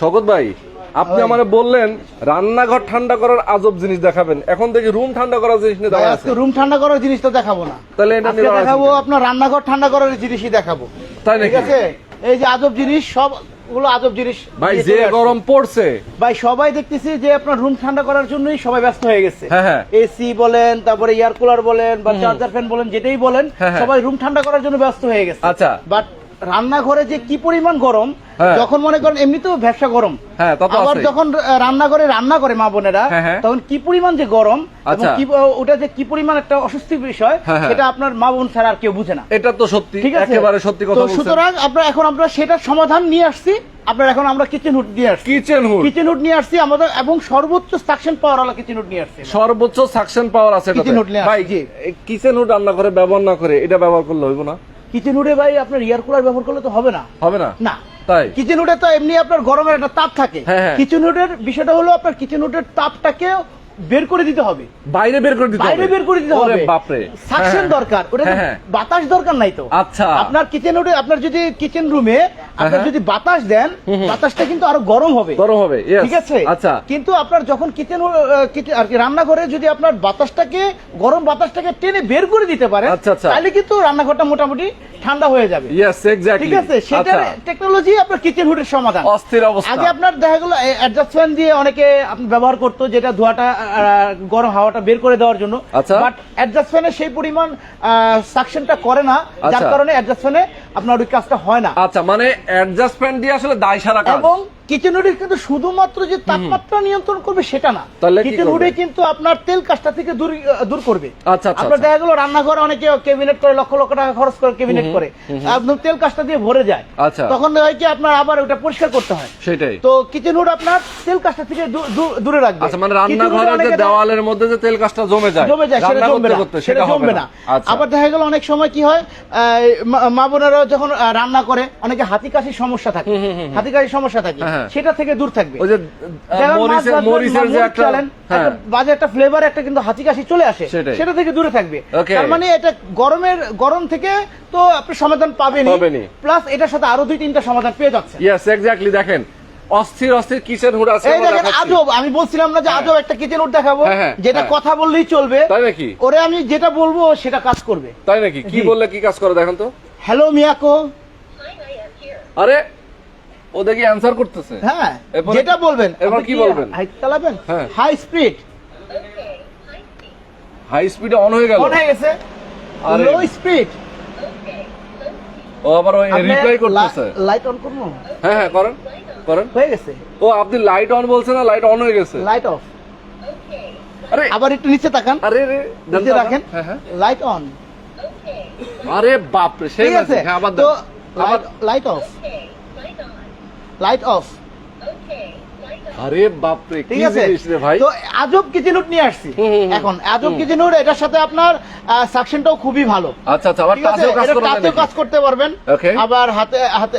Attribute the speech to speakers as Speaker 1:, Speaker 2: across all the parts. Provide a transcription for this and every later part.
Speaker 1: শকত ভাই আপনি। আমারে বললেন রান্নাঘর ঠান্ডা করার আজব জিনিস দেখাবেন। এখন দেখি রুম ঠান্ডা করার জিনিস নিয়ে দাঁড়ায় আছে।
Speaker 2: রুম ঠান্ডা করার জিনিস তো দেখাবো না।
Speaker 1: তাহলে এটা নিয়ে
Speaker 2: দেখাবো আপনার রান্নাঘর ঠান্ডা করার জিনিসই দেখাবো।
Speaker 1: তাই
Speaker 2: ঠিক
Speaker 1: নাকি?
Speaker 2: আছে? এই যে আজব জিনিস সবগুলো আজব জিনিস
Speaker 1: ভাই যে গরম পড়ছে।
Speaker 2: ভাই সবাই দেখতেছি যে আপনার রুম ঠান্ডা করার জন্যই সবাই ব্যস্ত হয়ে গেছে।
Speaker 1: হ্যাঁ, হ্যাঁ।
Speaker 2: এসি বলেন তারপরে এয়ার কুলার বলেন বা চার্জার ফ্যান বলেন যেটাই বলেন
Speaker 1: হ্যাঁ, হ্যাঁ।
Speaker 2: সবাই রুম ঠান্ডা করার জন্য ব্যস্ত হয়ে গেছে।
Speaker 1: আচ্ছা।
Speaker 2: বাট রান্নাঘরে যে কি পরিমাণ গরম
Speaker 1: হ্যাঁ।
Speaker 2: যখন মনে করেন এমনিতেও ব্যবসা গরম
Speaker 1: হ্যাঁ, তা তো
Speaker 2: আবার যখন রান্নাঘরে রান্না করে মা বোনেরা
Speaker 1: হ্যাঁ।
Speaker 2: তখন কি পরিমাণ যে গরম
Speaker 1: আচ্ছা।
Speaker 2: ওটা যে কি পরিমাণ একটা অস্বস্তির বিষয়। সেটা আপনার মা বোন ছাড়া আর কেউ বুঝে না
Speaker 1: এটা তো সত্যি
Speaker 2: ঠিক আছে
Speaker 1: একেবারে সত্যি কথা
Speaker 2: সুতরাং আপনার এখন আমরা সেটার সমাধান নিয়ে আসছি আপনার এখন আমরা কিচেন হুড নিয়ে আসছি
Speaker 1: কিচেন হুড
Speaker 2: কিচেন হুড নিয়ে আসছি আমাদের এবং সর্বোচ্চ সাকশন পাওয়ার ওয়ালা কিচেন হুড নিয়ে আসছি
Speaker 1: সর্বোচ্চ সাকশন পাওয়ার আছে।
Speaker 2: Kitchen hood নিয়ে
Speaker 1: ভাই। কিচেন হুড রান্না করে ব্যবহার না করে এটা ব্যবহার করলে হইব না
Speaker 2: কিচেন উডে ভাই আপনার এয়ার কুলার ব্যবহার করলে তো হবে না।
Speaker 1: হবে না?
Speaker 2: না।
Speaker 1: তাই?
Speaker 2: কিচেন উডে তো এমনি আপনার গরমের একটা তাপ থাকে।
Speaker 1: হ্যাঁ, হ্যাঁ।
Speaker 2: কিচেন উডের বিষয়টা হলো আপনার কিচেন উডের তাপটাকে বের করে দিতে হবে।
Speaker 1: বাইরে বের করে দিতে
Speaker 2: বাইরে
Speaker 1: হবে।
Speaker 2: বের করে দিতে হবে।
Speaker 1: বাপরে।
Speaker 2: সাকশন
Speaker 1: হ্যাঁ,
Speaker 2: দরকার। ওটা
Speaker 1: হ্যাঁ, হ্যাঁ।
Speaker 2: বাতাস দরকার নাই তো।
Speaker 1: আচ্ছা।
Speaker 2: আপনার কিচেন হুডে আপনার যদি কিচেন রুমে আপনার
Speaker 1: হ্যাঁ।
Speaker 2: যদি বাতাস দেন বাতাসটা কিন্তু আরও গরম হবে।
Speaker 1: গরম হবে
Speaker 2: ঠিক আছে?
Speaker 1: আচ্ছা।
Speaker 2: কিন্তু আপনার যখন কিচেন আর কি রান্নাঘরে যদি আপনার বাতাসটাকে গরম বাতাসটাকে টেনে বের করে দিতে পারেন
Speaker 1: আচ্ছা, আচ্ছা।
Speaker 2: তাহলে কিন্তু রান্নাঘরটা মোটামুটি ঠান্ডা হয়ে যাবে।
Speaker 1: ইয়েস এক্স্যাক্টলি
Speaker 2: ঠিক আছে? সেটা টেকনোলজি আপনার কিচেন হুডের সমাধান।
Speaker 1: আচ্ছা। অস্থির অবস্থা।
Speaker 2: আগে আপনার দেখা গেলো অ্যাডজাস্টমেন্ট দিয়ে অনেকে আপনি ব্যবহার করতো যেটা ধোয়াটা গরম হাওয়াটা বের করে দেওয়ার জন্য। বাট অ্যাডজাস্ট ফ্যানে সেই পরিমাণ সাকশনটা করে না যার
Speaker 1: আচ্ছা।
Speaker 2: কারণে অ্যাডজাস্ট ফ্যানে আপনার ওই কাজটা হয় না।
Speaker 1: আচ্ছা মানে অ্যাডজাস্টমেন্ট দিয়ে আসলে দায় সারা কাজ।
Speaker 2: এবং কিচেন হুডে কিন্তু শুধুমাত্র যে তাপমাত্রা নিয়ন্ত্রণ করবে সেটা না। কিচেন? হুডে কিন্তু আপনার তেল কাজটা থেকে দূর দূর করবে।
Speaker 1: আচ্ছা, আচ্ছা,
Speaker 2: আপনার
Speaker 1: আচ্ছা।
Speaker 2: দেখা গেলো রান্নাঘরে অনেকে ক্যাবিনেট করে লক্ষ লক্ষ টাকা খরচ করে ক্যাবিনেট করে। একদম তেল কাজটা দিয়ে ভরে যায়।
Speaker 1: আচ্ছা।
Speaker 2: তখন হয় কি আপনার আবার ওটা পরিষ্কার করতে হয়।
Speaker 1: সেটাই।
Speaker 2: তো কিচেন হুড আপনার তেল কাজটা থেকে দূরে রাখবে।
Speaker 1: আচ্ছা মানে রান্নাঘরের যে দেওয়ালের মধ্যে যে তেল কাজটা জমে যায়
Speaker 2: জমে যায় সেটা জমবে না। সেটা জমবে
Speaker 1: না। আচ্ছা।
Speaker 2: আবার দেখা গেল অনেক সময় কি হয় মা বোনেরা যখন রান্না করে অনেকে হাতি কাশির সমস্যা থাকে। হাতি কাশির সমস্যা থাকে।
Speaker 1: হ্যাঁ, হ্যাঁ।
Speaker 2: সেটা থেকে দূর থাকবে।
Speaker 1: ওই যে আহ,
Speaker 2: যেমন মাছ
Speaker 1: মরিচের যে একটা
Speaker 2: চালেন,
Speaker 1: হ্যাঁ।
Speaker 2: বাজে একটা ফ্লেভার একটা কিন্তু হাতি কাশি চলে আসে। সেটা থেকে দূরে থাকবে। তার মানে এটা গরমের গরম থেকে তো আপনি সমাধান পাবেনই। প্লাস এটার সাথে আরও দুই তিনটা সমাধান পেয়ে যাচ্ছে
Speaker 1: ইয়েস এক্স্যাক্টলি দেখেন। অস্থির অস্থির কিচেন হুড আছে
Speaker 2: এই দেখেন আজব আমি বলছিলাম না যে আজব একটা কিচেন উড দেখাবো। যেটা। কথা বললেই চলবে।
Speaker 1: তাই নাকি?
Speaker 2: ওরে আমি যেটা বলব সেটা কাজ করবে।
Speaker 1: তাই নাকি? কি বললে কি কাজ করে দেখেন তো।
Speaker 2: হ্যালো মিয়াকো
Speaker 1: আরে ও দেখি অ্যান্সার করতেছে।
Speaker 2: হ্যাঁ যেটা বলবেন এবার
Speaker 1: কি বলবেন?
Speaker 2: হাই চালাবেন?
Speaker 1: হ্যাঁ।
Speaker 2: হাই স্পিড
Speaker 1: হাই স্পিডে অন হয়ে গেল।
Speaker 2: অন হয়ে গেছে।
Speaker 1: আর।
Speaker 2: লো স্পিড
Speaker 1: ও আবার ওই রিপ্লাই করতেছে।
Speaker 2: লাইট অন করুন।
Speaker 1: হ্যাঁ হ্যাঁ করেন করেন।
Speaker 2: হয়ে গেছে।
Speaker 1: ও আপনি লাইট অন বলছেন না লাইট অন হয়ে গেছে?
Speaker 2: লাইট অফ
Speaker 1: আরে।
Speaker 2: আবার একটু নিচে তাকান।
Speaker 1: আরে রে
Speaker 2: নিচে রাখেন।
Speaker 1: হ্যাঁ হ্যাঁ।
Speaker 2: লাইট অন
Speaker 1: আরে বাপ রে সেই
Speaker 2: আছে
Speaker 1: হ্যাঁ আবার
Speaker 2: লাইট অফ লাইট অফ
Speaker 1: আরে বাপ রে
Speaker 2: ঠিক আছে?
Speaker 1: ভাই?
Speaker 2: তো আজব কিচেনুট নিয়ে আসছি।
Speaker 1: হুম, হুম, হুম।
Speaker 2: এখন আজব কিচেনুট এটার সাথে আপনার সাকশনটাও খুবই ভালো।
Speaker 1: আচ্ছা আচ্ছা আবার টাচেও কাজ
Speaker 2: করতে পারবেন। আবার হাতে হাতে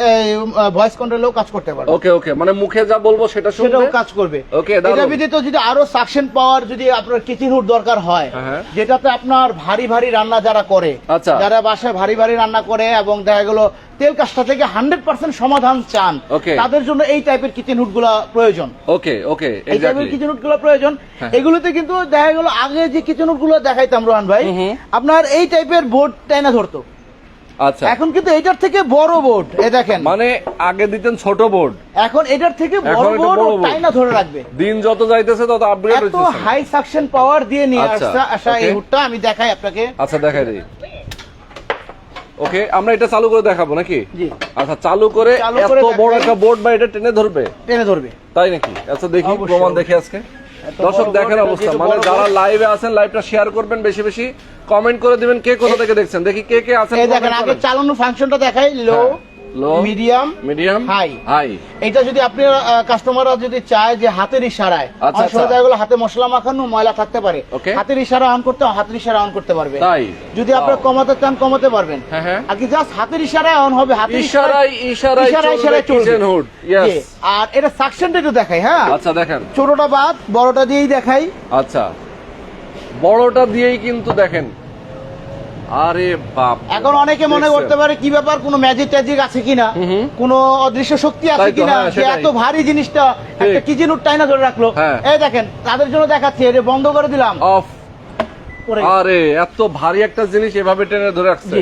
Speaker 2: ভয়েস কন্ট্রোলেও কাজ করতে পারবেন।
Speaker 1: ওকে ওকে মানে মুখে যা বলব সেটা শুনবে
Speaker 2: সেটাও কাজ করবে। এটা যদি আরও সাকশন পাওয়ার যদি আপনার কিচেন হুড দরকার হয়
Speaker 1: হ্যাঁ, হ্যাঁ।
Speaker 2: যেটাতে আপনার ভারী ভারী রান্না যারা করে
Speaker 1: আচ্ছা।
Speaker 2: যারা বাসায় ভারী ভারী রান্না করে এবং দেখা গেল তেল কাজটা থেকে হান্ড্রেড পার্সেন্ট সমাধান চান। তাদের জন্য এই টাইপের কিচেন হুডগুলা প্রয়োজন।
Speaker 1: ওকে ওকে
Speaker 2: এই টাইপের কিচেন হুডগুলো প্রয়োজন।
Speaker 1: হ্যাঁ।
Speaker 2: এগুলোতে কিন্তু দেখা গেল আগে যে কিচেন হুডগুলো দেখাইতাম রোহান ভাই। আপনার এই টাইপের বোর্ড টাইনা ধরতো।
Speaker 1: আচ্ছা।
Speaker 2: এখন কিন্তু এটার থেকে বড় বোর্ড এ দেখেন।
Speaker 1: মানে আগে দিতেন ছোট বোর্ড
Speaker 2: এখন এটার থেকে বড় বোর্ড। টাইনা ধরে রাখবে।
Speaker 1: দিন যত যাইতেছে তত আপগ্রেড হচ্ছে এত
Speaker 2: হাই সাকশন পাওয়ার দিয়ে নিয়ে
Speaker 1: আচ্ছা,
Speaker 2: আসা আসা এই. হুডটা আমি দেখাই আপনাকে।
Speaker 1: আচ্ছা দেখাই দিই। ওকে আমরা এটা চালু করে দেখাবো নাকি? আচ্ছা চালু করে এত বড় একটা বোর্ড বা এটা টেনে ধরবে?
Speaker 2: টেনে ধরবে।
Speaker 1: তাই নাকি? আচ্ছা দেখি প্রমাণ দেখি আজকে। দর্শক দেখেন অবস্থা। মানে যারা লাইভে আছেন লাইভটা শেয়ার করবেন বেশি বেশি। কমেন্ট করে দিবেন কে কোথা থেকে দেখছেন? দেখি কে কে আছেন
Speaker 2: দেখেন আগে চালানো ফাংশনটা দেখাই low
Speaker 1: low
Speaker 2: medium
Speaker 1: medium
Speaker 2: high।
Speaker 1: High
Speaker 2: এটা যদি আপনি কাস্টমাররা যদি চায় যে হাতের ইশারায়
Speaker 1: আচ্ছা,
Speaker 2: অনেক সময়
Speaker 1: আচ্ছা।
Speaker 2: দেখা হাতে মশলা মাখানো ময়লা থাকতে পারে।
Speaker 1: Okay.
Speaker 2: হাতের ইশারা অন করতে হাতের ইশারা অন করতে পারবে।
Speaker 1: তাই?
Speaker 2: যদি আপনার কমাতে চান কমাতে পারবেন।
Speaker 1: হ্যাঁ হ্যাঁ।
Speaker 2: আর কি জাস্ট হাতের ইশারায় অন হবে হাতের
Speaker 1: ইশারায় ইশারায়
Speaker 2: ইশারায়
Speaker 1: চলবে
Speaker 2: ইশারায় চলবে।
Speaker 1: কিচেন হুড
Speaker 2: জি,
Speaker 1: ইয়েস
Speaker 2: আর এটা সাকশনটা একটু দেখাই হ্যাঁ?
Speaker 1: আচ্ছা দেখেন।
Speaker 2: ছোটটা বাদ বড়টা দিয়েই দেখাই।
Speaker 1: আচ্ছা। বড়টা দিয়েই কিন্তু দেখেন। আরে বাপ
Speaker 2: এখন অনেকে মনে করতে পারে কি ব্যাপার কোনো ম্যাজিক ট্যাজিক আছে কিনা? কোনো অদৃশ্য শক্তি আছে কিনা? যে এত ভারী জিনিসটা একটা
Speaker 1: ঠিক।
Speaker 2: টাইনা ধরে রাখল। এই দেখেন তাদের জন্য দেখাচ্ছি এটা বন্ধ করে দিলাম।
Speaker 1: অফ। আরে এত ভারী একটা জিনিস এভাবে টেনে ধরে রাখছে।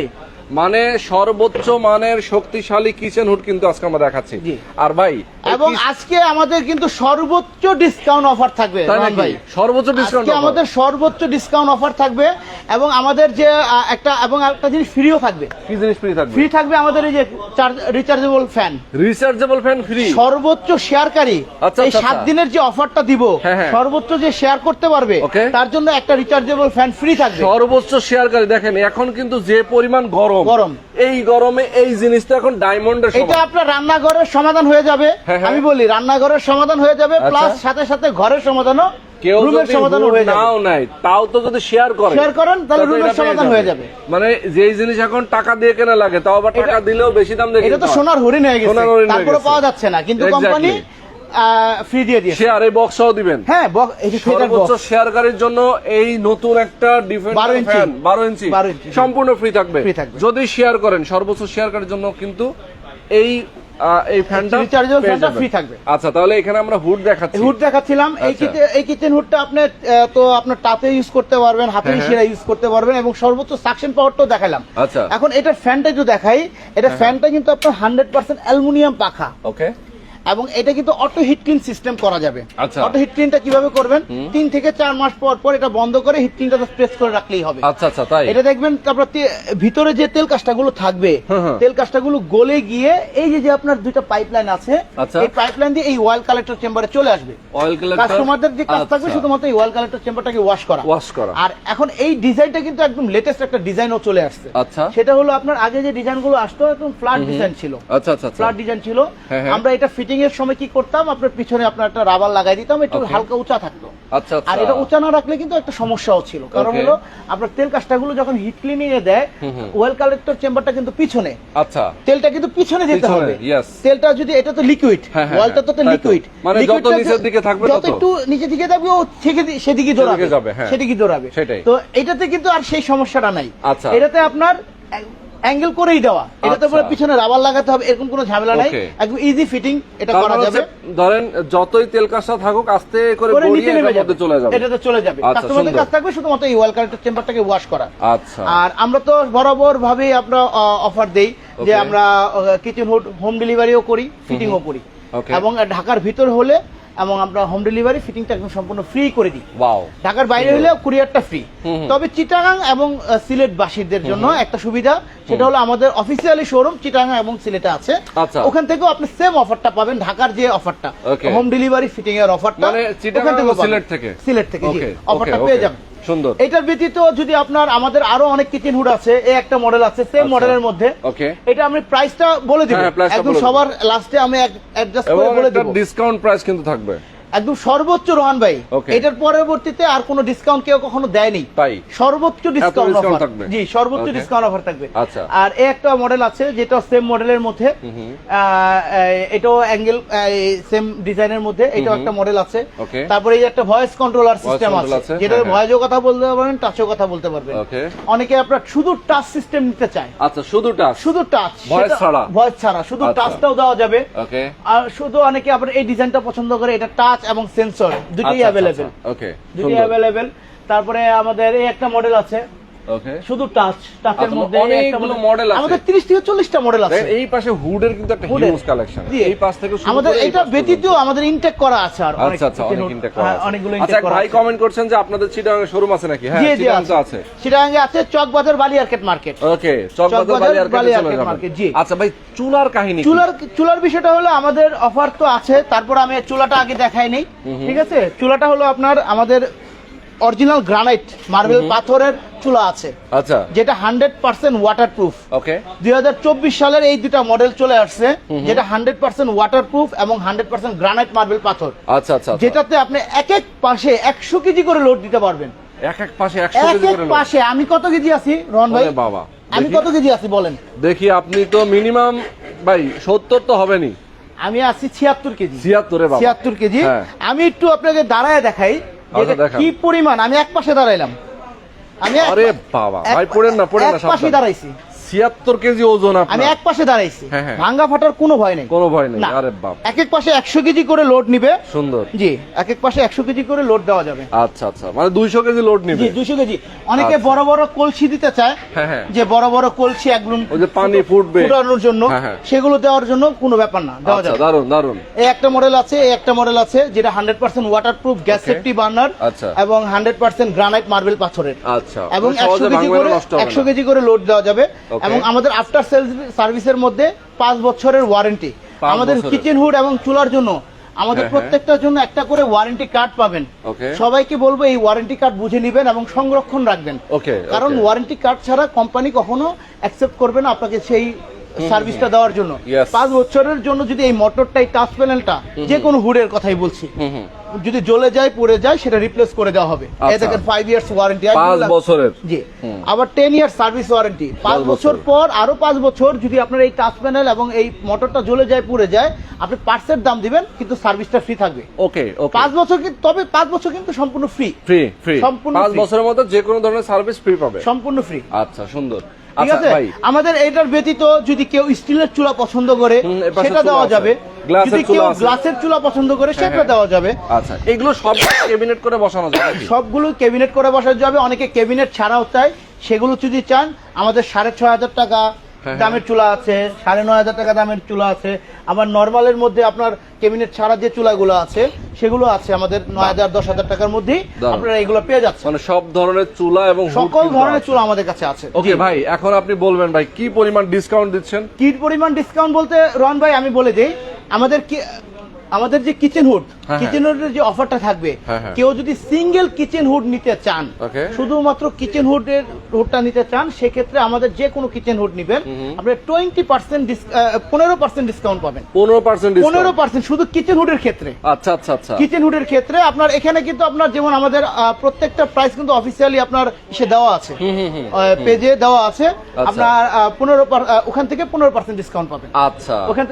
Speaker 1: সর্বোচ্চ মানের শক্তিশালী কিচেন হুড কিন্তু আজকে আমরা দেখাচ্ছি। আর ভাই
Speaker 2: এবং আজকে আমাদের কিন্তু সর্বোচ্চ ডিসকাউন্ট অফার থাকবে? ভাই।
Speaker 1: সর্বোচ্চ ডিসকাউন্ট
Speaker 2: আমাদের সর্বোচ্চ ডিসকাউন্ট অফার থাকবে এবং আমাদের যে একটা এবং একটা জিনিস ফ্রিও থাকবে
Speaker 1: কি জিনিস ফ্রি থাকবে
Speaker 2: ফ্রি থাকবে আমাদের এই যে rechargeable fan
Speaker 1: rechargeable fan free
Speaker 2: সর্বোচ্চ শেয়ারকারী
Speaker 1: আচ্ছা,
Speaker 2: এই
Speaker 1: আচ্ছা,
Speaker 2: সাত
Speaker 1: আচ্ছা।
Speaker 2: দিনের যে অফারটা দিব
Speaker 1: হ্যাঁ, হ্যাঁ।
Speaker 2: সর্বোচ্চ যে শেয়ার করতে পারবে তার জন্য একটা রিচার্জেবল ফ্যান ফ্রি থাকবে
Speaker 1: সর্বোচ্চ শেয়ারকারী দেখেন এখন কিন্তু যে পরিমাণ গরম
Speaker 2: গরম।
Speaker 1: এই গরমে এই জিনিসটা এখন ডায়মন্ডের
Speaker 2: এটা আপনার রান্নাঘরের সমাধান হয়ে যাবে
Speaker 1: হ্যাঁ।
Speaker 2: আমি বলি রান্নাঘরের সমাধান হয়ে যাবে। প্লাস সাথে সাথে ঘরের সমাধানও
Speaker 1: কেউ
Speaker 2: রুমের
Speaker 1: হুড
Speaker 2: হয়ে যাবে।
Speaker 1: নাও নাই তাও তো যদি শেয়ার করে।
Speaker 2: Share করেন, তাহলে রুমের সমাধান হয়ে যাবে।
Speaker 1: মানে যেই জিনিস এখন টাকা দিয়ে কেনা লাগে তাও আবার টাকা দিলেও বেশি দাম দিয়ে
Speaker 2: এটা তো সোনার হরিণ হয়ে গেছে। তারপরে পাওয়া যাচ্ছে না কিন্তু কোম্পানি ফ্রি দিয়ে দিয়েছে।
Speaker 1: শেয়ার এই বক্সও দিবেন।
Speaker 2: হ্যাঁ
Speaker 1: সর্বোচ্চ শেয়ারকারীর জন্য এই নতুন একটা
Speaker 2: 12 ইঞ্চি।
Speaker 1: ফ্যান বারো ইঞ্চি।
Speaker 2: 12 ইঞ্চি।
Speaker 1: সম্পূর্ণ ফ্রি থাকবে। যদি শেয়ার করেন সর্বোচ্চ শেয়ারকারীর জন্য কিন্তু এই এই ফ্যানটা রিচার্জেবল
Speaker 2: ফ্যানটা ফ্রি থাকবে।
Speaker 1: আচ্ছা তাহলে এখানে আমরা হুড দেখাচ্ছি
Speaker 2: হুড দেখাচ্ছিলাম এই
Speaker 1: আচ্ছা।
Speaker 2: এই কিচেন হুডটা আপনি তো আপনার টাতে ইউজ করতে পারবেন হাতে। সেরা ইউজ করতে পারবেন এবং সর্বোচ্চ সাকশন পাওয়ারটাও দেখালাম
Speaker 1: আচ্ছা।
Speaker 2: এখন এটা ফ্যানটা একটু দেখাই এটা ফ্যানটা কিন্তু আপনার হান্ড্রেড পার্সেন্ট অ্যালুমিনিয়াম পাখা
Speaker 1: ওকে
Speaker 2: এবং এটা কিন্তু অটো হিট ক্লিন সিস্টেম করা যাবে।
Speaker 1: আচ্ছা।
Speaker 2: অটো হিট ক্লিনটা কীভাবে করবেন? তিন থেকে চার মাস পর পর এটা বন্ধ করে হিট ক্লিনটা প্রেস করে রাখলেই হবে।
Speaker 1: আচ্ছা আচ্ছা তাই?
Speaker 2: এটা দেখবেন তারপর ভিতরে যে তেল কাজটাগুলো থাকবে
Speaker 1: হুম, হুম।
Speaker 2: তেল কাজটাগুলো গলে গিয়ে এই যে যে আপনার দুইটা পাইপলাইন আছে
Speaker 1: আচ্ছা।
Speaker 2: এই পাইপলাইন দিয়ে এই ওয়াল কালেক্টর চেম্বারে চলে আসবে।
Speaker 1: অয়েল কালেক্টর
Speaker 2: কাস্টমারদের যে কাজ থাকবে শুধুমাত্র এই ওয়াল কালেক্টর চেম্বারটাকে ওয়াশ করা।
Speaker 1: ওয়াশ করা।
Speaker 2: আর এখন এই ডিজাইনটা কিন্তু একদম লেটেস্ট একটা ডিজাইনও চলে আসছে।
Speaker 1: আচ্ছা।
Speaker 2: সেটা হলো আপনার আগে যে ডিজাইনগুলো আসতো একদম ফ্ল্যাট ডিজাইন ছিল।
Speaker 1: আচ্ছা আচ্ছা আচ্ছা।
Speaker 2: ফ্ল্যাট ডিজাইন ছিল।
Speaker 1: হ্যাঁ, হ্যাঁ।
Speaker 2: আমরা এটা ফিটিং এর সময় কি করতাম? আপনার পিছনে আপনার একটা রাবার লাগাই দিতাম একটু হালকা উঁচা থাকতো।
Speaker 1: আচ্ছা আচ্ছা।
Speaker 2: আর এটা উঁচা না রাখলে কিন্তু একটা সমস্যাও ছিল। কারণ হলো আপনার তেল কাজটাগুলো যখন হিট ক্লিনিং এ দেয় ওয়েল কালেক্টর চেম্বারটা কিন্তু পিছনে।
Speaker 1: আচ্ছা।
Speaker 2: তেলটা কিন্তু পিছনে যেতে হবে। তেলটা যদি এটা তো লিকুইড
Speaker 1: হ্যাঁ, হ্যাঁ,
Speaker 2: তো
Speaker 1: হ্যাঁ, তো।
Speaker 2: লিকুইড
Speaker 1: মানে যত নিচের দিকে থাকবে
Speaker 2: যত
Speaker 1: তত।
Speaker 2: একটু নিচে দিকে যাবে ও সেদিকে সেদিকে দৌড়াবে
Speaker 1: হ্যাঁ।
Speaker 2: সেদিকে দৌড়াবে
Speaker 1: সেটাই।
Speaker 2: তো এটাতে কিন্তু আর সেই সমস্যাটা নাই।
Speaker 1: আচ্ছা।
Speaker 2: এটাতে আপনার অ্যাঙ্গেল করেই দেওয়া। এটাতে
Speaker 1: আচ্ছা।
Speaker 2: পরে পিছনে রাবার লাগাতে হবে এরকম কোনো ঝামেলা নাই। একদম ইজি ফিটিং এটা করা
Speaker 1: মানে
Speaker 2: যাবে।
Speaker 1: ধরেন যতই তেল কাজটা থাকুক আস্তে করে গড়িয়ে মধ্যে চলে যাবে।
Speaker 2: এটাতে চলে যাবে।
Speaker 1: আচ্ছা,
Speaker 2: কাস্টমারদের কাজ থাকবে শুধুমাত্র এই ওয়াল কালেক্টর চেম্বারটাকে ওয়াশ করা।
Speaker 1: আচ্ছা।
Speaker 2: আর আমরা তো বরাবর ভাবে আমরা অফার দেই যে আমরা কিচেন হুড হোম ডেলিভারিও করি ফিটিংও করি। এবং ঢাকার ভিতর হলে এবং আমরা হোম ডেলিভারি ফিটিংটা একদম সম্পূর্ণ ফ্রি করে দিই। ঢাকার বাইরে হলে কুরিয়ারটা ফ্রি। তবে চিটাগাং এবং সিলেট বাসীদের জন্য একটা সুবিধা সেটা হলো আমাদের অফিসিয়ালি শোরুম চিটাগাং এবং সিলেটে আছে।
Speaker 1: আচ্ছা।
Speaker 2: ওখান থেকেও আপনি সেম অফারটা পাবেন ঢাকার যে অফারটা হোম ডেলিভারি ফিটিং এর অফারটা ওখান
Speaker 1: সিলেট থেকে?
Speaker 2: সিলেট থেকে অফারটা পেয়ে যাবেন।
Speaker 1: সুন্দর।
Speaker 2: এটার ব্যতীত যদি আপনার আমাদের আরও অনেক কিচেন হুড আছে এই একটা মডেল আছে সেম
Speaker 1: আচ্ছা।
Speaker 2: মডেলের মধ্যে।
Speaker 1: ওকে
Speaker 2: এটা আমি প্রাইসটা বলে দিব।
Speaker 1: হ্যাঁ,
Speaker 2: একদম সবার লাস্টে আমি অ্যাডজাস্ট করে বলে দিব।
Speaker 1: ডিসকাউন্ট প্রাইস কিন্তু থাকবে।
Speaker 2: একদম সর্বোচ্চ রোহান ভাই। এটার পরবর্তীতে আর কোনো ডিসকাউন্ট কেউ কখনো দেয়নি। সর্বোচ্চ ডিসকাউন্ট অফার? জি সর্বোচ্চ ডিসকাউন্ট অফার থাকবে।
Speaker 1: আচ্ছা।
Speaker 2: আর এই একটা মডেল আছে যেটা সেম মডেলের মধ্যে। এটাও অ্যাঙ্গেল সেম ডিজাইনের মধ্যে। এটাও একটা মডেল আছে। তারপরে এই একটা ভয়েস কন্ট্রোলার সিস্টেম আছে। যেটা
Speaker 1: হ্যাঁ, হ্যাঁ।
Speaker 2: ভয়েসও কথা বলতে পারবেন টাচও কথা বলতে পারবেন। অনেকে আপনার শুধু টাচ সিস্টেম নিতে চায়।
Speaker 1: আচ্ছা শুধু টাচ
Speaker 2: শুধু টাচ
Speaker 1: Voice ছাড়া?
Speaker 2: ভয়েস ছাড়া। শুধু
Speaker 1: আচ্ছা।
Speaker 2: টাচটাও দেওয়া যাবে।
Speaker 1: ওকে
Speaker 2: আর শুধু অনেকে আপনার এই ডিজাইনটা পছন্দ করে এটা টাচ এবং সেন্সর দুটোই অ্যাভেলেবেল
Speaker 1: ওকে
Speaker 2: দুটোই অ্যাভেলেবেল তারপরে আমাদের এই একটা মডেল আছে শুধু টাচ টাচের
Speaker 1: আচ্ছা,
Speaker 2: মধ্যে
Speaker 1: অনেকগুলো
Speaker 2: model-
Speaker 1: model আছে।
Speaker 2: আমাদের 30 থেকে 40টা মডেল আছে।
Speaker 1: এই পাশে হুডের কিন্তু একটা হিউজ কালেকশন এই পাশ থেকে শুরু
Speaker 2: আমাদের এটা ব্যতীত আমাদের ইনটেক করা আছে আর অনেক
Speaker 1: আচ্ছা আচ্ছা অনেক ইনটেক করা
Speaker 2: হ্যাঁ,
Speaker 1: আছে।
Speaker 2: অনেকগুলো
Speaker 1: আচ্ছা
Speaker 2: ইনটেক
Speaker 1: এক
Speaker 2: করা
Speaker 1: ভাই কমেন্ট করছেন যে আপনাদের শোরুম আছে নাকি? হ্যাঁ
Speaker 2: আছে।
Speaker 1: আছে।
Speaker 2: আছে Chawkbazar Bali arcade market
Speaker 1: okay Chawkbazar
Speaker 2: Chawkbazar
Speaker 1: Bali আর
Speaker 2: বালি
Speaker 1: চলে
Speaker 2: আর্কেট
Speaker 1: যাবেন।
Speaker 2: মার্কেট, জি।
Speaker 1: আচ্ছা ভাই চুলার কাহিনী
Speaker 2: চুলার চুলার বিষয়টা হলো আমাদের অফার তো আছে তারপর আমি চুলাটা আগে দেখাই নেই। ঠিক আছে? চুলাটা হলো আপনার আমাদের অরিজিনাল গ্রানাইট মার্বেল পাথরের চুলা আছে।
Speaker 1: আচ্ছা।
Speaker 2: যেটা hundred percent waterproof
Speaker 1: okay
Speaker 2: দুই হাজার চব্বিশ সালের এই দুটা মডেল চলে আসছে যেটা হান্ড্রেড পার্সেন্ট ওয়াটার প্রুফ এবং হান্ড্রেড পার্সেন্ট গ্রানাইট মার্বেল পাথর।
Speaker 1: আচ্ছা আচ্ছা আচ্ছা।
Speaker 2: যেটাতে আপনি এক এক পাশে একশো কেজি করে লোড দিতে পারবেন।
Speaker 1: এক এক পাশে 100 কেজি করে
Speaker 2: পাশে। আমি কত কেজি আছি রহন ভাই?
Speaker 1: বাবা।
Speaker 2: আমি কত কেজি আছি বলেন?
Speaker 1: দেখি আপনি তো মিনিমাম ভাই 70 তো হবেনি
Speaker 2: আমি আছি ছিয়াত্তর কেজি।
Speaker 1: 76 এ বাবা।
Speaker 2: ছিয়াত্তর কেজি।
Speaker 1: হ্যাঁ।
Speaker 2: আমি একটু আপনাকে দাঁড়ায় দেখাই। কি পরিমাণ? আমি এক পাশে দাঁড়াইলাম। আমি
Speaker 1: আরে বাবা ভাই পড়েন না পড়েন না
Speaker 2: এক পাশে দাঁড়াইছি।
Speaker 1: ছিয়াত্তর কেজি ওজন
Speaker 2: আমি এক পাশে দাঁড়াইছি।
Speaker 1: হ্যাঁ, হ্যাঁ।
Speaker 2: ভাঙ্গা ফাটার কোনো ভয় নেই।
Speaker 1: কোনো ভয় নেই। আরে বাপ।
Speaker 2: এক এক পাশে একশো কেজি করে লোড নিবে।
Speaker 1: সুন্দর।
Speaker 2: জি এক এক পাশে একশো কেজি করে লোড দেওয়া যাবে।
Speaker 1: আচ্ছা আচ্ছা। মানে দুইশো কেজি লোড
Speaker 2: জি
Speaker 1: নিবে।
Speaker 2: দুশো কেজি। অনেকে
Speaker 1: আচ্ছা।
Speaker 2: বড় বড় কলসি দিতে চায়।
Speaker 1: হ্যাঁ
Speaker 2: যে বড় বড় কলসি একদম
Speaker 1: ওই যে পানি ফুটবে।
Speaker 2: ফুটানোর জন্য। সেগুলো দেওয়ার জন্য কোনো ব্যাপার না দেওয়া
Speaker 1: আচ্ছা
Speaker 2: যাবে।
Speaker 1: দারুণ দারুণ
Speaker 2: এই একটা মডেল আছে এই একটা মডেল আছে যেটা hundred percent waterproof gas safety burner. এবং হান্ড্রেড পার্সেন্ট গ্রানাইট মার্বেল পাথরের।
Speaker 1: আচ্ছা।
Speaker 2: এবং
Speaker 1: মানে
Speaker 2: একশো কেজি করে একশো কেজি করে লোড দেওয়া যাবে. এবং আমাদের আফটার সেলস সার্ভিসের মধ্যে পাঁচ বছরের ওয়ারেন্টি আমাদের। কিচেন হুড এবং চুলার জন্য। আমাদের
Speaker 1: হ্যাঁ,
Speaker 2: প্রত্যেকটার জন্য একটা করে ওয়ারেন্টি কার্ড পাবেন। সবাইকে বলব এই ওয়ারেন্টি কার্ড বুঝে নেবেন এবং সংরক্ষণ রাখবেন। কারণ ওয়ারেন্টি কার্ড ছাড়া কোম্পানি কখনো অ্যাকসেপ্ট করবে না। আপনাকে সেই সার্ভিসটা দেওয়ার জন্য। পাঁচ বছরের জন্য যদি এই মোটরটা এই টাচ প্যানেলটা যে কোনো হুডের কথাই বলছি যদি জ্বলে যায় পড়ে যায় সেটা রিপ্লেস করে দেওয়া হবে। এই
Speaker 1: আচ্ছা।
Speaker 2: দেখেন ফাইভ ইয়ার্স ওয়ারেন্টি
Speaker 1: পাঁচ বছরের।
Speaker 2: জি। আবার টেন ইয়ার সার্ভিস ওয়ারেন্টি পাঁচ বছর। পর আরও পাঁচ বছর যদি আপনার এই টাচ প্যানেল এবং এই মোটরটা জ্বলে যায় পুড়ে যায় আপনি পার্টসের দাম দিবেন কিন্তু সার্ভিসটা ফ্রি থাকবে।
Speaker 1: ওকে ওকে
Speaker 2: পাঁচ বছর কিন্তু তবে পাঁচ বছর কিন্তু সম্পূর্ণ ফ্রি
Speaker 1: ফ্রি ফ্রি
Speaker 2: সম্পূর্ণ
Speaker 1: পাঁচ বছরের মধ্যে যে কোনো ধরনের সার্ভিস ফ্রি পাবে।
Speaker 2: সম্পূর্ণ ফ্রি
Speaker 1: আচ্ছা সুন্দর।
Speaker 2: ঠিক
Speaker 1: আচ্ছা
Speaker 2: আছে? আমাদের এটার ব্যতীত যদি কেউ স্টিলের চুলা পছন্দ করে সেটা দেওয়া যাবে। যদি কেউ গ্লাসের চুলা পছন্দ করে সেটা
Speaker 1: হ্যাঁ।
Speaker 2: দেওয়া যাবে।
Speaker 1: আচ্ছা এগুলো সব ক্যাবিনেট করে বসানো যাবে
Speaker 2: সবগুলো ক্যাবিনেট করে বসানো যাবে। অনেকে ক্যাবিনেট ছাড়াও চায় সেগুলো যদি চান আমাদের সাড়ে ছয় হাজার টাকা
Speaker 1: হ্যাঁ,
Speaker 2: দামের চুলা আছে সাড়ে নয় হাজার টাকা দামের চুলা আছে আবার নর্মালের মধ্যে আপনার কেবিনেট ছাড়া যে চুলাগুলো আছে সেগুলো আছে আমাদের নয় হাজার দশ হাজার টাকার মধ্যেই। আপনারা এগুলো পেয়ে যাচ্ছে
Speaker 1: মানে সব ধরনের চুলা এবং
Speaker 2: সকল ধরনের চুলা আমাদের কাছে আছে।
Speaker 1: ওকে ভাই এখন আপনি বলবেন ভাই কি পরিমাণ ডিসকাউন্ট দিচ্ছেন?
Speaker 2: কি পরিমাণ ডিসকাউন্ট বলতে রন ভাই আমি বলে দিই আমাদের কি আমাদের যে কিচেন হুড। কিচেন হুডের যে অফারটা থাকবে
Speaker 1: হ্যাঁ, হ্যাঁ।
Speaker 2: কেউ যদি সিঙ্গেল কিচেন হুড নিতে চান শুধুমাত্র কিচেন হুডের হুডটা নিতে চান সেক্ষেত্রে আমাদের যে কোনো কিচেন হুড নিবেন। আপনি টোয়েন্টি পার্সেন্ট পনেরো পার্সেন্ট ডিসকাউন্ট পাবেন।
Speaker 1: পনেরো পার্সেন্ট
Speaker 2: পনেরো পার্সেন্ট শুধু কিচেন হুডের ক্ষেত্রে।
Speaker 1: আচ্ছা আচ্ছা আচ্ছা।
Speaker 2: কিচেন হুডের ক্ষেত্রে আপনার এখানে কিন্তু আপনার যেমন আমাদের প্রত্যেকটা প্রাইস কিন্তু অফিসিয়ালি আপনার ইসে দেওয়া আছে। পেজে দেওয়া আছে।
Speaker 1: আচ্ছা।
Speaker 2: আপনার পনেরো ওখান থেকে পনেরো পার্সেন্ট ডিসকাউন্ট পাবেন।
Speaker 1: আচ্ছা।
Speaker 2: ওখান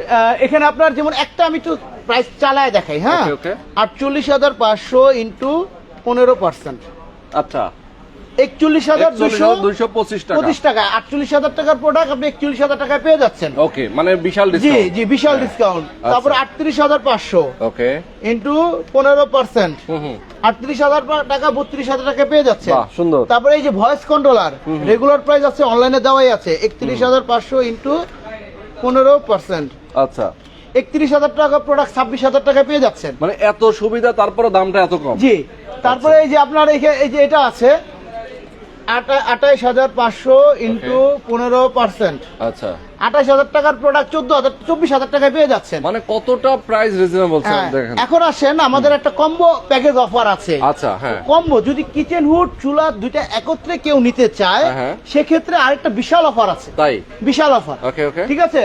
Speaker 2: এখানে আপনার যেমন একটা আমি একটু প্রাইস চালায় দেখাই হ্যাঁ. আটচল্লিশ হাজার পাঁচশো ইন্টু পনেরো পার্সেন্ট
Speaker 1: আচ্ছা।
Speaker 2: একচল্লিশ হাজার দুশো
Speaker 1: দুইশো পঁচিশ টাকা।
Speaker 2: পঁচিশ টাকা আটচল্লিশ হাজার টাকার প্রোডাক্ট আপনি একচল্লিশ হাজার টাকায় পেয়ে যাচ্ছেন।
Speaker 1: ওকে মানে বিশাল
Speaker 2: জি জি বিশাল ডিসকাউন্ট তারপর আটত্রিশ হাজার পাঁচশো
Speaker 1: ওকে
Speaker 2: ইন্টু পনেরো পার্সেন্ট আটত্রিশ হাজার টাকা বত্রিশ হাজার টাকা পেয়ে যাচ্ছে
Speaker 1: সুন্দর।
Speaker 2: তারপরে এই যে ভয়েস কন্ট্রোলার রেগুলার প্রাইস আছে অনলাইনে দেওয়াই আছে। একত্রিশ হাজার পাঁচশো ইন্টু পনেরো পার্সেন্ট
Speaker 1: আচ্ছা।
Speaker 2: একত্রিশ হাজার টাকা প্রোডাক্ট ছাব্বিশ হাজার টাকা পেয়ে যাচ্ছেন।
Speaker 1: মানে এত সুবিধা তারপরে দামটা এত কম?
Speaker 2: জি তারপরে এই যে আপনার এই- যে এটা আছে আঠাইশ হাজার পাঁচশো ইন্টু পনেরো পার্সেন্ট।
Speaker 1: আচ্ছা।
Speaker 2: আঠাইশ হাজার টাকার প্রোডাক্ট চোদ্দ হাজার চব্বিশ হাজার টাকায় পেয়ে যাচ্ছেন।
Speaker 1: মানে কতটা প্রাইস রিজনেবল
Speaker 2: হ্যাঁ,
Speaker 1: দেখেন।
Speaker 2: এখন আসেন আমাদের একটা কম্বো প্যাকেজ অফার আছে।
Speaker 1: আচ্ছা হ্যাঁ।
Speaker 2: কম্বো যদি কিচেন হুড চুলা দুইটা একত্রে কেউ নিতে চায়
Speaker 1: হ্যাঁ, হ্যাঁ।
Speaker 2: সেক্ষেত্রে আরেকটা বিশাল অফার আছে।
Speaker 1: তাই?
Speaker 2: বিশাল অফার
Speaker 1: ওকে ওকে
Speaker 2: ঠিক আছে?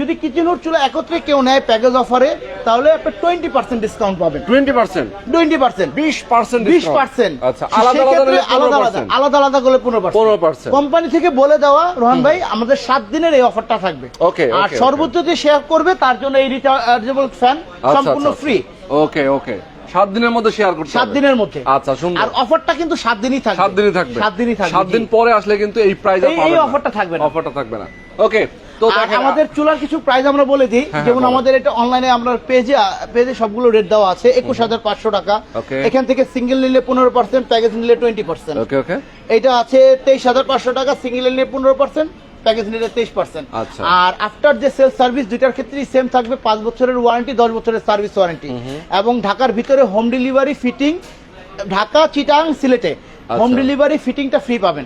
Speaker 2: যদি কিচেন হুড চুলা একত্রে কেউ নেয় প্যাকেজ অফারে তাহলে আপনি টোয়েন্টি পার্সেন্ট ডিসকাউন্ট পাবেন।
Speaker 1: টোয়েন্টি পার্সেন্ট
Speaker 2: টোয়েন্টি পার্সেন্ট
Speaker 1: বিশ পার্সেন্ট
Speaker 2: বিশ পার্সেন্ট
Speaker 1: আচ্ছা আলাদা আলাদা
Speaker 2: আলাদা আলাদা আলাদা আলাদা পনেরো পার্সেন্ট কোম্পানি থেকে বলে দেওয়া রোহন ভাই আমাদের সাত দিনের এই অফারটা থাকবে।
Speaker 1: Okay,
Speaker 2: আর সর্বোচ্চ যে শেয়ার করবে তার জন্য এই রিচার্জেবল ফ্যান
Speaker 1: আচ্ছা,
Speaker 2: সম্পূর্ণ ফ্রি
Speaker 1: ওকে ওকে সাত দিনের মধ্যে শেয়ার করতে
Speaker 2: সাত দিনের মধ্যে।
Speaker 1: আচ্ছা সুন্দর।
Speaker 2: আর অফারটা কিন্তু সাত দিনই থাকবে।
Speaker 1: সাত দিনই থাকবে।
Speaker 2: সাত দিনই থাকবে
Speaker 1: সাত দিন পরে আসলে কিন্তু এই প্রাইস
Speaker 2: এই- এই offer টা থাকবে না।
Speaker 1: অফারটা থাকবে না। ওকে তো
Speaker 2: আমাদের চুলার কিছু প্রাইস আমরা বলে দিই।
Speaker 1: হ্যাঁ,
Speaker 2: যেমন আমাদের এটা অনলাইনে আমরা পেজে পেজে সবগুলো রেট দেওয়া আছে। একুশ হাজার পাঁচশো টাকা। এখান থেকে সিঙ্গেল নিলে পনেরো পার্সেন্ট প্যাকেজ নিলে টোয়েন্টি পার্সেন্ট
Speaker 1: ওকে ওকে
Speaker 2: এটা আছে তেইশ হাজার পাঁচশো টাকা সিঙ্গেল নিলে পনেরো পার্সেন্ট প্যাকেজ নিলে তেইশ পার্সেন্ট
Speaker 1: আচ্ছা।
Speaker 2: আর আফটার যে সেল সার্ভিস দুইটার ক্ষেত্রেই সেম থাকবে পাঁচ বছরের ওয়ারেন্টি দশ বছরের সার্ভিস ওয়ারেন্টি এবং ঢাকার ভিতরে home delivery fitting Dhaka Chittagong সিলেটে হোম। ডেলিভারি ফিটিংটা ফ্রি পাবেন.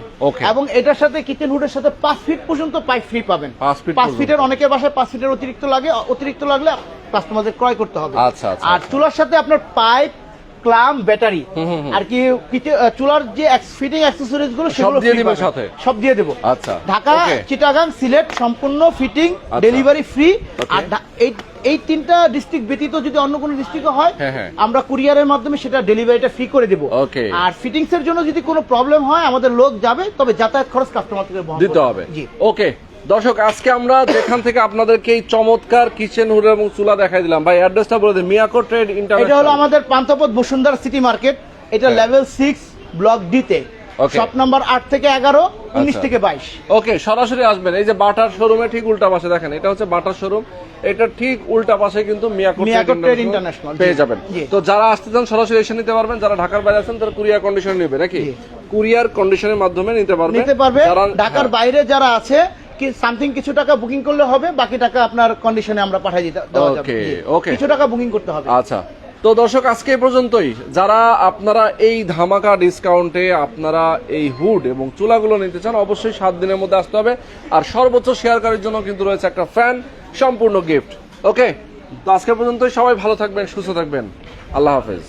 Speaker 2: এবং এটার সাথে কিচেন হুডের সাথে পাঁচ ফিট পর্যন্ত পাইপ ফ্রি পাবেন
Speaker 1: পাঁচ।
Speaker 2: ফিটের অনেকের বাসায় পাঁচ ফিটের অতিরিক্ত লাগে অতিরিক্ত লাগলে কাস্টমারদের ক্রয় করতে হবে
Speaker 1: আচ্ছা, আচ্ছা,
Speaker 2: আর চুলার সাথে আপনার পাইপ ক্লাম ব্যাটারি। আর কি চুলার যে ফিটিং অ্যাক্সেসরিজগুলো সেগুলো
Speaker 1: দিয়ে দিবেন সাথে?
Speaker 2: সব দিয়ে দেবো।
Speaker 1: আচ্ছা
Speaker 2: ঢাকা চিটাগাং সিলেট সম্পূর্ণ ফিটিং। ডেলিভারি ফ্রি আর এই এই তিনটা ডিস্ট্রিক্ট ব্যতীত যদি অন্য কোনো ডিস্ট্রিক্টে হয়
Speaker 1: হ্যাঁ, হ্যাঁ।
Speaker 2: আমরা কুরিয়ারের মাধ্যমে সেটা ডেলিভারিটা ফ্রি করে দেবো. আর ফিটিংস এর জন্য যদি কোনো প্রবলেম হয় আমাদের লোক যাবে তবে যাতায়াত খরচ কাস্টমার থেকে
Speaker 1: দিতে হবে।
Speaker 2: জি।
Speaker 1: ওকে। দর্শক আজকে আমরা যেখান থেকে আপনাদেরকে এই চমৎকার কিচেন হুড এবং চুলা দেখাই দিলাম। ভাই অ্যাড্রেসটা বলে দিন। মিয়াকো ট্রেড
Speaker 2: এটা হলো আমাদের পান্থপথ বসুন্ধরা সিটি মার্কেট। এটা। লেভেল সিক্স ব্লক ডি তে। শপ নাম্বার আট থেকে এগারো উনিশ
Speaker 1: আচ্ছা।
Speaker 2: থেকে বাইশ।
Speaker 1: ওকে সরাসরি আসবেন। এই যে বাটার শোরুমে ঠিক উল্টা পাশে দেখেন এটা হচ্ছে বাটার শোরুম এটা ঠিক উল্টা পাশে কিন্তু ইন্টারন্যাশনাল পেয়ে যাবেন। তো যারা আসতে চান সরাসরি এসে নিতে পারবেন। যারা ঢাকার বাইরে আছেন তারা কুরিয়ার কন্ডিশন নেবে নাকি। কুরিয়ার কন্ডিশনের মাধ্যমে নিতে পারবে।
Speaker 2: নিতে পারবে। ঢাকার। বাইরে যারা আছে কি সামথিং কিছু টাকা বুকিং করলে হবে বাকি টাকা আপনার কন্ডিশনে আমরা পাঠিয়ে দিতে দেওয়া যাবে।
Speaker 1: Okay,
Speaker 2: জি। কিছু টাকা বুকিং করতে হবে।
Speaker 1: আচ্ছা তো দর্শক আজকে পর্যন্তই। যারা আপনারা এই ধামাকা ডিসকাউন্টে আপনারা এই হুড এবং চুলাগুলো নিতে চান অবশ্যই সাত দিনের মধ্যে আসতে হবে। আর সর্বোচ্চ শেয়ারকারীর জন্য কিন্তু রয়েছে একটা ফ্যান সম্পূর্ণ গিফট ওকে তো আজকে পর্যন্তই। সবাই ভালো থাকবেন সুস্থ থাকবেন। আল্লাহ হাফেজ।